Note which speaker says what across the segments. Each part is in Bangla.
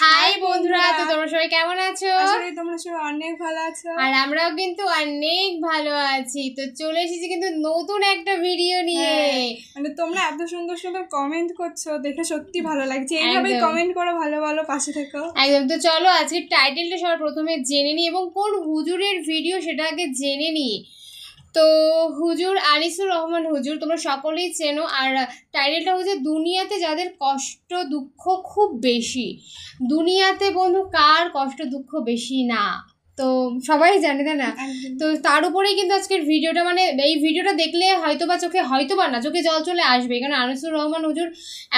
Speaker 1: হাই বন্ধুরা। তো তোমরা সবাই কেমন আছো?
Speaker 2: তোমরা সবাই অনেক ভালো আছো।
Speaker 1: আর আমরাও কিন্তু অনেক ভালো আছি। তো চলে এসেছি কিন্তু নতুন একটা ভিডিও নিয়ে।
Speaker 2: হ্যাঁ। মানে তোমরা এত সুন্দর সুন্দর কমেন্ট করছ দেখে সত্যি ভালো লাগছে। এইভাবেই কমেন্ট করো ভালো ভালো পাশে থেকো।
Speaker 1: একদম। তো চলো আজকে টাইটেলটা সবার প্রথমে জেনে নিই এবং কোন হুজুরের ভিডিও সেটা আগে জেনে নিই। তো হুজুর আনিসুর রহমান হুজুর তোমরা সকলেই চেনো। আর টাইটেলটা হচ্ছে দুনিয়াতে যাদের কষ্ট দুঃখ খুব বেশি। দুনিয়াতে বন্ধু কার কষ্ট দুঃখ বেশি না? তো সবাই জানে তাই না? তো তার উপরেই কিন্তু আজকের ভিডিওটা মানে এই ভিডিওটা দেখলে হয়তো বা চোখে হয়তো বা না চোখে জল চলে আসবে। কারণ আনিসুর রহমান হুজুর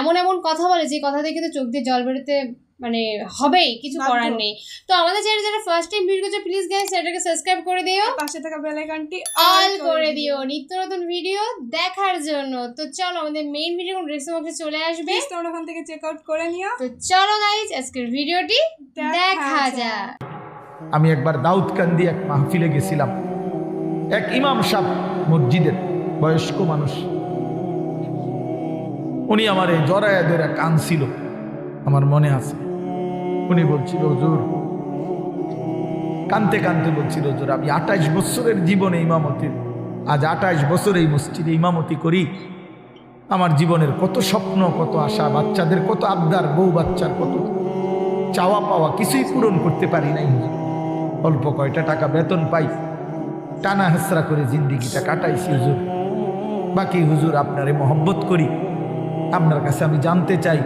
Speaker 1: এমন এমন কথা বলে যে কথা থেকে কিন্তু চোখ দিয়ে জল বেরোতে মানে হবেই কিছু করার নেই। তো আমাদের চ্যানেল যারা ফার্স্ট টাইম ভিডিও করছে প্লিজ গাইস চ্যানেলটাকে সাবস্ক্রাইব করে দিও।
Speaker 2: পাশে থাকা বেল আইকনটি
Speaker 1: অল করে দিও। নিত্য নতুন ভিডিও দেখার জন্য। তো চলো আমাদের মেইন ভিডিও কোন ড্রেসিং বক্সে চলে আসবে।
Speaker 2: প্লিজ তোমরা ওখান থেকে চেক আউট করে নিও।
Speaker 1: তো চলো গাইজ আজকের ভিডিওটি
Speaker 2: দেখা যাক।
Speaker 3: আমি একবার দাউদকান্দি এক মাহফিলে গেছিলাম। এক ইমাম সাহ মসজিদের বয়স্ক মানুষ। উনি আমার এই জরায় ধরে কানছিল আমার মনে আছে। উনি বলছিল হুজুর। কানতে কানতে বলছিল হুজুর, আমি আঠাইশ বছরের জীবনে ইমামতির আজ আঠাইশ বছর এই মসজিদে ইমামতি করি। আমার জীবনের কত স্বপ্ন, কত আশা, বাচ্চাদের কত আবদার, বউ বাচ্চার কত চাওয়া পাওয়া, কিছুই পূরণ করতে পারি নাই। অল্প কয়টা টাকা বেতন পাই, টানা হেসরা করে জিন্দিগিটা কাটাইছি, হুজুর। বাকি হুজুর, আপনারে মহব্বত করি। আপনার কাছে আমি জানতে চাই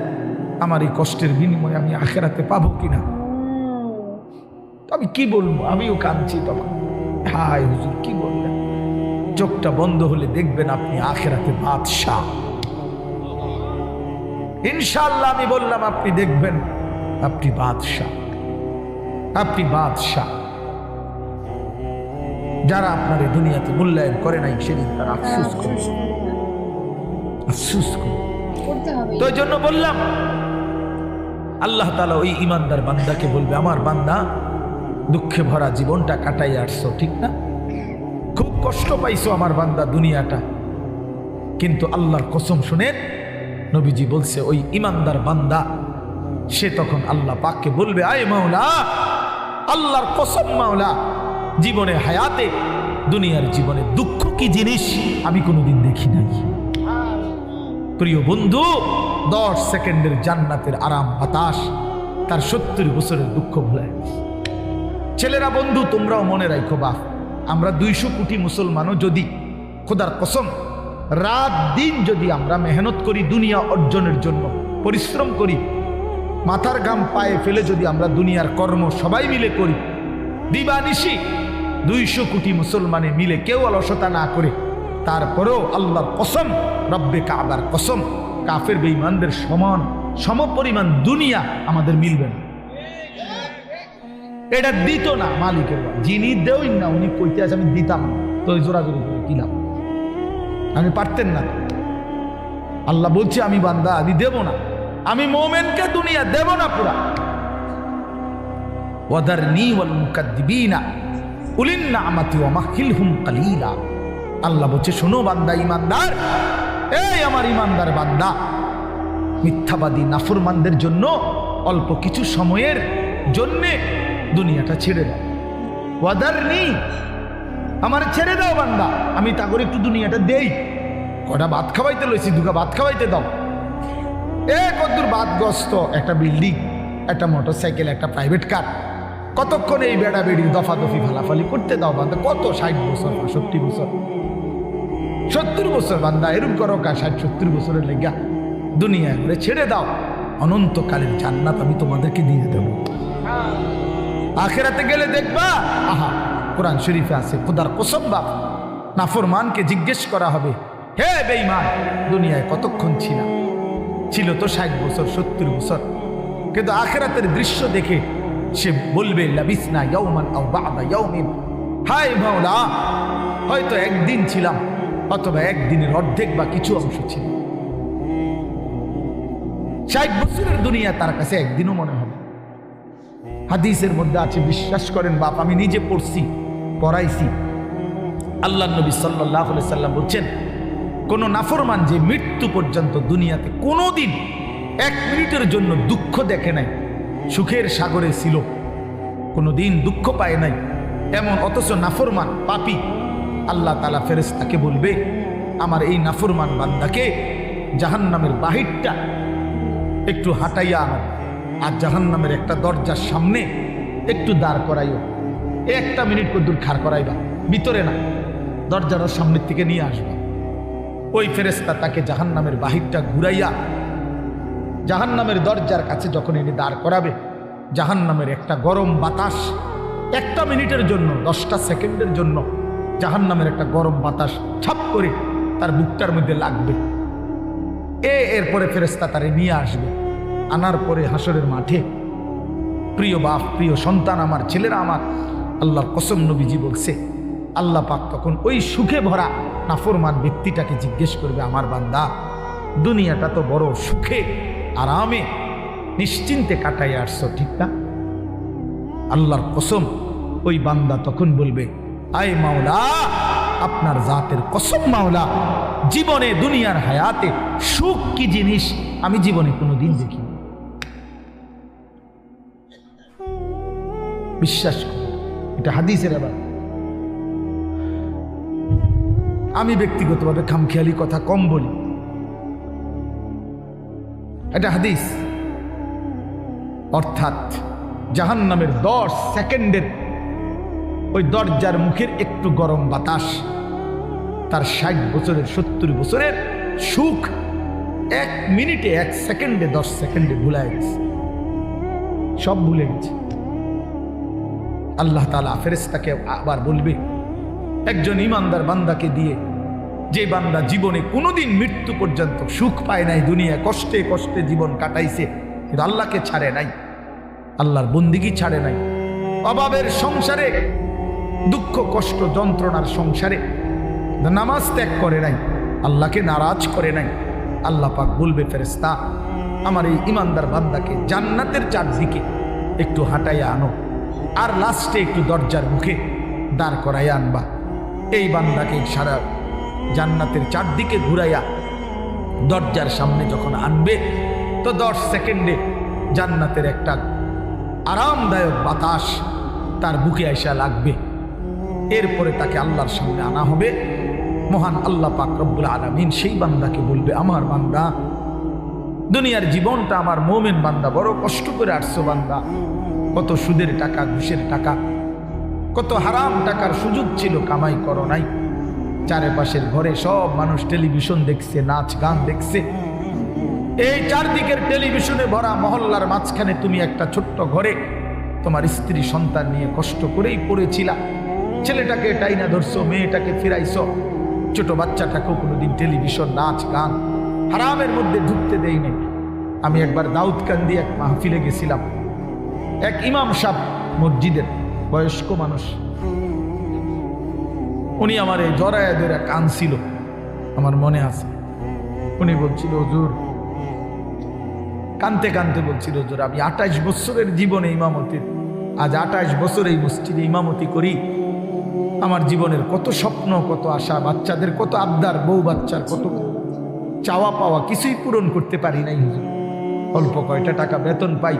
Speaker 3: আমার এই কষ্টের বিনিময়ে আমি আখেরাতে পাবো কিনা? আমি কি বলব? আমিও কাঁদছি তখন। হায় হুজুর কি বলবেন? চোখটা বন্ধ হলে দেখবেন আপনি আখেরাতে বাদশাহ। ইনশাল্লাহ আমি বললাম আপনি দেখবেন আপনি বাদশাহ। আপনি বাদশাহ। যারা আপনার এই দুনিয়াতে মূল্যায়ন করে নাই সেদিন তার আফসুস করে আফসুস করে তো জন্য বললাম আল্লাহ তালা ওই ইমানদার বান্দাকে বলবে, আমার বান্দা, দুঃখে ভরা জীবনটা কাটাই আসছো, ঠিক না? খুব কষ্ট পাইছো আমার বান্দা দুনিয়াটা। কিন্তু আল্লাহর কসম শুনেন নবীজি বলছে, ওই ইমানদার বান্দা, সে তখন আল্লাহ পাককে বলবে, আয় মাওলা, আল্লাহর কসম মাওলা, জীবনে হায়াতে, দুনিয়ার জীবনে দুঃখ কি জিনিস আমি কোনোদিন দেখি নাই। প্রিয় বন্ধু দশ সেকেন্ডের জান্নাতের আরাম বাতাস, তার সত্তর বছরের দুঃখ ভুলে ছেলেরা, বন্ধু, তোমরাও মনে রাখো বাপ, আমরা দুইশো কোটি মুসলমানও যদি খোদার কসম, রাত দিন যদি আমরা মেহনত করি দুনিয়া অর্জনের জন্য, পরিশ্রম করি, মাথার গাম পায়ে ফেলে যদি আমরা দুনিয়ার কর্ম সবাই মিলে করি, দিবানিশি দুইশো কোটি মুসলমানে মিলে কেউ অলসতা না করে, তারপরেও আল্লাহর কসম, রব্বে কাবার কসম। কাফের বেঈমানদের সমান, সমপরিমাণ দুনিয়া আমাদের মিলবে না। এটা দিত না মালিকের যিনি দেওই না, উনি কইতে আছে, আমি দিতাম না। তো জোরাজোরি করে কিলাম আমি পারতেন না। আল্লাহ বলছে, আমি বান্দা, আমি দেব না। আমি মোমেনকে দুনিয়া দেব না পুরা। ওয়াদারনি ওয়াল মুকাদ্দিবিনা, উলিন নামাতি ওয়া মাহিলহুম কালিলা। আল্লাহ বলছে, শোনো বান্দা, ইমানদার। এই আমার ইমানদার বান্দা। মিথ্যাবাদী, নাফরমানদের জন্য অল্প কিছু সময়ের জন্যে দুনিয়াটা ছেড়ে দাও। ওয়াদারনি, আমার ছেড়ে দাও বান্দা। আমি তা করে একটু দুনিয়াটা দেই। কটা ভাত খাওয়াইতে লইছি দুটা ভাত খাওয়াইতে দাও। এ কদ্দুর বাদগ্রস্ত, একটা বিল্ডিং, একটা মোটর সাইকেল একটা প্রাইভেট কার। কতক্ষণ এই বেড়া বেড়ি দফা দফি ফালাফালি করতে দাও বান্দা? কত ষাট বছর পঁয়ষট্টি বছর? সত্তর বছর বান্দা, এরম করো কা, ষাট, সত্তর বছরের লেগা। দুনিয়া করে ছেড়ে দাও। অনন্তকালের জান্নাত আমি তোমাদেরকে দিয়ে দেব। আখেরাতে গেলে দেখবা, আহা, কোরআন শরীফে আছে, খোদার কসম বাপ। নাফরমানকে জিজ্ঞেস করা হবে, হে বেঈমান, দুনিয়ায় কতক্ষণ ছিলাম? ছিল তো ষাট বছর, সত্তর বছর। কিন্তু আখেরাতের দৃশ্য দেখে সে বলবে, লাবিসনা ইয়াউমান আও হায় মাওলা, হয়তো একদিন ছিলাম অথবা একদিনের অর্ধেক বা কিছু অংশ ছিল। ষাট বছরের দুনিয়া তার কাছে একদিনও মনে হবে। হাদিসের মধ্যে আছে, বিশ্বাস করেন বাপ, আমি নিজে পড়ছি, পড়াইছি। আল্লাহ নবী সাল্লাহ সাল্লাম বলছেন, কোন নাফরমান যে মৃত্যু পর্যন্ত দুনিয়াতে কোনোদিন এক মিনিটের জন্য দুঃখ দেখে নাই, সুখের সাগরে ছিল কোনো দিন দুঃখ পায় নাই, এমন অথচ নাফরমান, পাপি আল্লাহ তালা ফেরেস্তাকে বলবে, আমার এই নাফরমান বান্দাকে জাহান্নামের বাহিরটা একটু হাঁটাইয়া আনো আর জাহান্নামের একটা দরজার সামনে একটু দাঁড় করাইও। একটা মিনিট কদ্দুর খাড় করাইবা, ভিতরে না, দরজার সামনের থেকে নিয়ে আসবা। ওই ফেরেস্তা তাকে জাহান্নামের বাহিরটা ঘুরাইয়া জাহান্নামের দরজার কাছে যখন এনে দাঁড় করাবে, জাহান্নামের একটা গরম বাতাস একটা মিনিটের জন্য, দশটা সেকেন্ডের জন্য জাহান্নামের একটা গরম বাতাস ছাপ করে তার বুকটার মধ্যে লাগবে। এ এরপরে ফেরেস্তা তারে নিয়ে আসবে। আনার পরে হাসরের মাঠে, প্রিয় বাপ, প্রিয় সন্তান আমার, ছেলেরা আমার, আল্লাহর কসম নবীজি বলছে, আল্লাহ পাক তখন ওই সুখে ভরা নাফরমান ব্যক্তিটাকে জিজ্ঞেস করবে, আমার বান্দা, দুনিয়াটা তো বড় সুখে, আরামে, নিশ্চিন্তে কাটাই আসছো, ঠিক না? আল্লাহর কসম ওই বান্দা তখন বলবে আয় মাওলা, আপনার জাতের কসম মাওলা, জীবনে দুনিয়ার হায়াতে সুখ কি জিনিস আমি জীবনে কোনো দিন দেখিনি। বিশ্বাস এটা হাদিসের আবার। আমি ব্যক্তিগতভাবে খামখেয়ালি কথা কম বলি। এটা হাদিস। অর্থাৎ জাহান নামের দশ সেকেন্ডের ওই দরজার মুখের একটু গরম বাতাস। তার ষাট বছরের, সত্তর বছরের সুখ এক মিনিটে, এক সেকেন্ডে, দশ সেকেন্ডে ভুলায় গেছে। সব ভুলে গেছে। আল্লাহ তালা ফেরেস্তাকে আবার বলবে, একজন ইমানদার বান্দাকে দিয়ে, যে বান্দা জীবনে কোনোদিন মৃত্যু পর্যন্ত সুখ পায় নাই দুনিয়া কষ্টে কষ্টে জীবন কাটাইছে, কিন্তু আল্লাহকে ছাড়ে নাই। আল্লাহর বন্দিগি ছাড়ে নাই। অভাবের সংসারে দুঃখ, কষ্ট, যন্ত্রণার সংসারে। নামাজ ত্যাগ করে নাই, আল্লাহকে নারাজ করে নাই। আল্লাহ পাক বলবে ফেরেস্তা আমার এই ইমানদার বান্দাকে জান্নাতের চারদিকে একটু হাঁটাইয়া আনো আর লাস্টে একটু দরজার মুখে দাঁড় করাইয়া আনবা। এই বান্দাকে সারা জান্নাতের চারদিকে ঘুরাইয়া দরজার সামনে যখন আনবে, তো দশ সেকেন্ডে জান্নাতের একটা আরামদায়ক বাতাস তার বুকে আইসা লাগবে। এরপরে তাকে আল্লাহর সামনে আনা হবে। মহান আল্লাহ পাক রব্বুল আলমিন সেই বান্দাকে বলবে, আমার বান্দা, দুনিয়ার জীবনটা আমার মোমেন বান্দা, বড় কষ্ট করে আসছো বান্দা। কত সুদের টাকা, ঘুষের টাকা, কত হারাম টাকার সুযোগ ছিল, কামাই করো নাই। চারপাশের ঘরে সব মানুষ টেলিভিশন দেখছে, নাচ গান দেখছে। এই চারদিকের টেলিভিশনে ভরা মহল্লার মাঝখানে তুমি একটা ছোট্ট ঘরে তোমার স্ত্রী সন্তান নিয়ে কষ্ট করেই পড়েছিলা। ছেলেটাকে টাইনা ধরছো, মেয়েটাকে ফিরাইছো। ছোট বাচ্চাটাকেও কোনোদিন টেলিভিশন, নাচ, গান হারামের মধ্যে ঢুকতে দেই নাই। আমি একবার দাউদকান্দি এক মাহফিলে গেছিলাম। এক ইমাম সাহ মসজিদের বয়স্ক মানুষ, উনি আমার এই জরায় ধরে কানছিল আমার মনে আছে, উনি বলছিল, হুজুর, কানতে কানতে বলছিল, হুজুর, আমি আঠাশ বছরের জীবনে ইমামতির, আজ আঠাশ বছর এই মসজিদে ইমামতি করি আমার জীবনের কত স্বপ্ন, কত আশা, বাচ্চাদের কত আবদার, বউ বাচ্চার কত চাওয়া পাওয়া, কিছুই পূরণ করতে পারি নাই হুজুর। অল্প কয়টা টাকা বেতন পাই,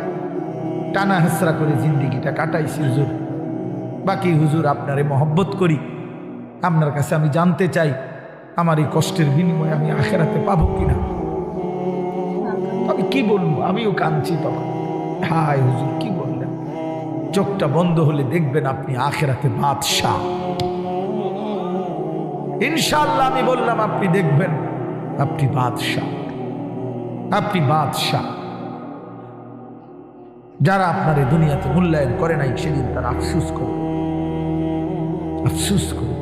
Speaker 3: টানা হাসরা করে জিন্দিগিটা কাটাইছি হুজুর। বাকি হুজুর আপনারে মহব্বত করি, আপনার কাছে আমি জানতে চাই, আমার এই কষ্টের বিনিময়ে আমি আখেরাতে পাবো কিনা। আমি কি বলব? আমিও কাঁদছি তখন। হায় হুজুর, কি বললেন? চোখটা বন্ধ হলে দেখবেন আপনি আখেরাতে বাদশাহ। ইনশাল্লাহ আমি বললাম, আপনি দেখবেন, আপনি বাদশাহ। আপনি বাদশাহ। যারা আপনার এই দুনিয়াতে মূল্যায়ন করে নাই, সেদিন তারা আফসুস করবে। আফসুস করবে।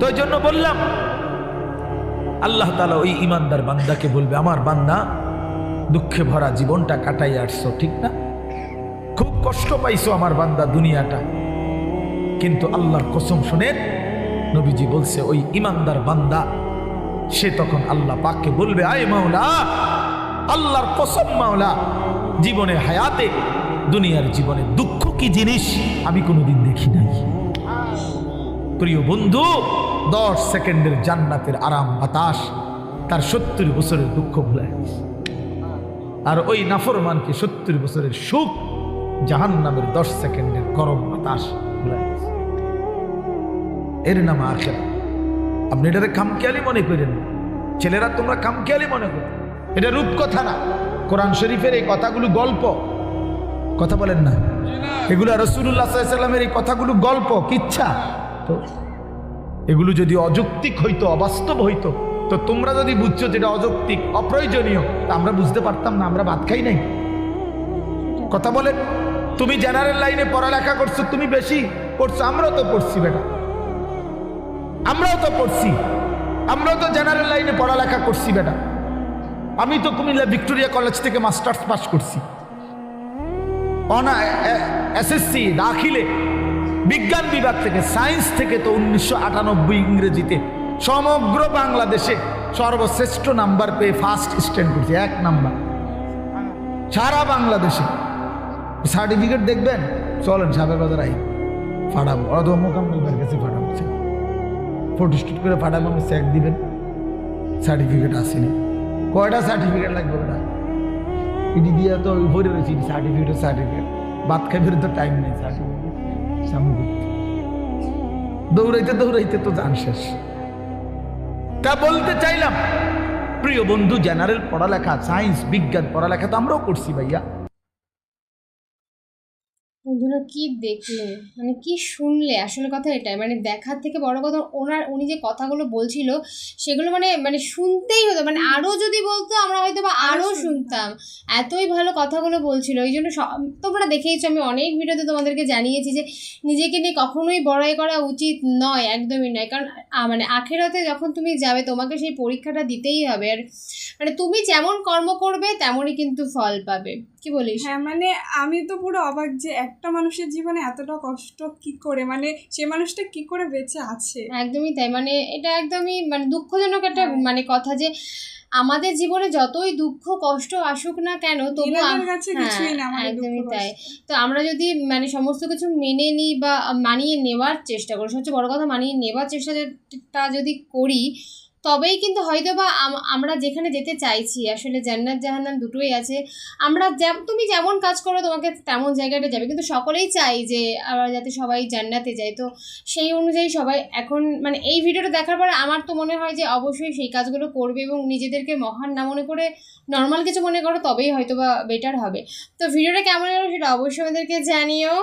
Speaker 3: তো এই জন্য বললাম, আল্লাহ তালা ওই ইমানদার বান্দাকে বলবে, আমার বান্দা, দুঃখে ভরা জীবনটা কাটাই আসছো ঠিক না? খুব কষ্ট পাইছো আমার বান্দা দুনিয়াটা। কিন্তু আল্লাহর কসম শুনে নবীজি বলছে, ওই ইমানদার বান্দা, সে তখন আল্লাহ পাককে বলবে, আয় মাওলা, আল্লাহর কসম মাওলা জীবনে হায়াতে দুনিয়ার জীবনে দুঃখ কি জিনিস আমি কোনোদিন দেখি নাই প্রিয় বন্ধু, দশ সেকেন্ডের জান্নাতের আরাম বাতাস, তার সত্তর বছরের দুঃখ ভুলে আর ওই নাফরমানকে সত্তর বছরের সুখ জাহান নামের দশ সেকেন্ডের গরম বাতাস ভুলে দিছে। এর নাম আখেরা। আপনি এটারে কামকেয়ালি মনে করেন। ছেলেরা, তোমরা কামকেয়ালি মনে করো। এটা রূপকথা না। কোরআন শরীফের এই কথাগুলো গল্প। কথা বলেন না। এগুলো রসুল্লাহ সাল্লামের এই কথাগুলো গল্প, কিচ্ছা। তো এগুলো যদি অযৌক্তিক হইতো, অবাস্তব হইতো, তো তোমরা যদি বুঝছ যেটা অযৌক্তিক, অপ্রয়োজনীয় আমরা বুঝতে পারতাম না, আমরা ভাত খাই নাই। কথা বলেন। তুমি জেনারেল লাইনে পড়ালেখা করছ, তুমি বেশি পড়ছো, আমরাও তো পড়ছি, বেটা। আমরাও তো পড়ছি। আমরাও তো জেনারেল লাইনে পড়ালেখা করছি, বেটা। আমি তো কুমিল্লা ভিক্টোরিয়া কলেজ থেকে মাস্টার্স পাস করছি। অনা এসএসসি দাখিলে, বিজ্ঞান বিভাগ থেকে সায়েন্স থেকে তো উনিশশো আটানব্বই ইংরেজিতে, সমগ্র বাংলাদেশে সর্বশ্রেষ্ঠ নাম্বার পেয়ে ফার্স্ট স্ট্যান্ড করছি, এক নাম্বার সারা বাংলাদেশে। সার্টিফিকেট দেখবেন? চলেন সাবের বাজার আই। ফাটাবো। ওরা তো মোকাম্মেল কাছে ফাটাবো ফটো স্টুট করে আমি চেক দিবেন। সার্টিফিকেট আসেনি। কয়টা সার্টিফিকেট লাগবে ওটা? ইডি দিয়ে তো ভরে রয়েছি সার্টিফিকেট সার্টিফিকেট ভাত খাইবে তো টাইম নেই সার্টিফিকেট। দৌড়াইতে দৌড়াইতে তো জান শেষ। তা বলতে চাইলাম, প্রিয় বন্ধু জেনারেল পড়ালেখা সায়েন্স বিজ্ঞান পড়ালেখা তো আমরাও করছি ভাইয়া।
Speaker 1: বন্ধুরা কি দেখলে? মানে কি শুনলে? আসলে কথা এটাই। মানে দেখার থেকে বড় কথা ওনার উনি যে কথাগুলো বলছিল সেগুলো মানে মানে শুনতেই হতো। মানে আরও যদি বলতো আমরা হয়তো বা আরও
Speaker 2: আরও
Speaker 1: শুনতাম। এতই ভালো কথাগুলো বলছিল। ওই জন্য সব- তোমরা দেখেইছো আমি অনেক ভিডিওতে তোমাদেরকে জানিয়েছি যে নিজেকে নিয়ে কখনোই বড়াই করা উচিত নয় একদমই নয়। কারণ মানে আখেরাতে যখন তুমি যাবে তোমাকে সেই পরীক্ষাটা দিতেই হবে। আর মানে তুমি যেমন কর্ম করবে তেমনই কিন্তু ফল পাবে। কি বলিস?
Speaker 2: হ্যাঁ মানে আমি তো পুরো অবাক যে একটা মানুষের জীবনে এতটা কষ্ট কি করে? মানে সে মানুষটা কি করে বেঁচে আছে?
Speaker 1: একদমই তাই। মানে এটা একদমই মানে দুঃখজনক একটা
Speaker 2: হ্যাঁ।
Speaker 1: মানে কথা যে আমাদের জীবনে যতই দুঃখ কষ্ট আসুক না কেন তবু হ্যাঁ,
Speaker 2: কিছুই না
Speaker 1: একদমই তাই। তো আমরা যদি মানে সমস্ত কিছু মেনে নিই বা মানিয়ে নেওয়ার চেষ্টা করি সবচেয়ে বড় কথা মানিয়ে নেওয়ার চেষ্টাটা যদি করি তবেই কিন্তু হয়তো বা আম- আমরা যেখানে যেতে চাইছি, আসলে জান্নাত জাহান্নাম দুটোই আছে। আমরা তুমি যেমন কাজ করো, তোমাকে তেমন জায়গাটা যাবে। কিন্তু সকলেই চাই যে, আমরা যাতে সবাই জান্নাতে যায় তো সেই অনুযায়ী সবাই এখন মানে এই ভিডিওটা দেখার পরে আমার তো মনে হয় যে, অবশ্যই সেই কাজগুলো করবে এবং নিজেদেরকে মহান না মনে করে নর্মাল কিছু মনে করো, তবেই হয়তো বা বেটার হবে। তো ভিডিওটা কেমন লাগল সেটা অবশ্যই আমাদেরকে জানিও।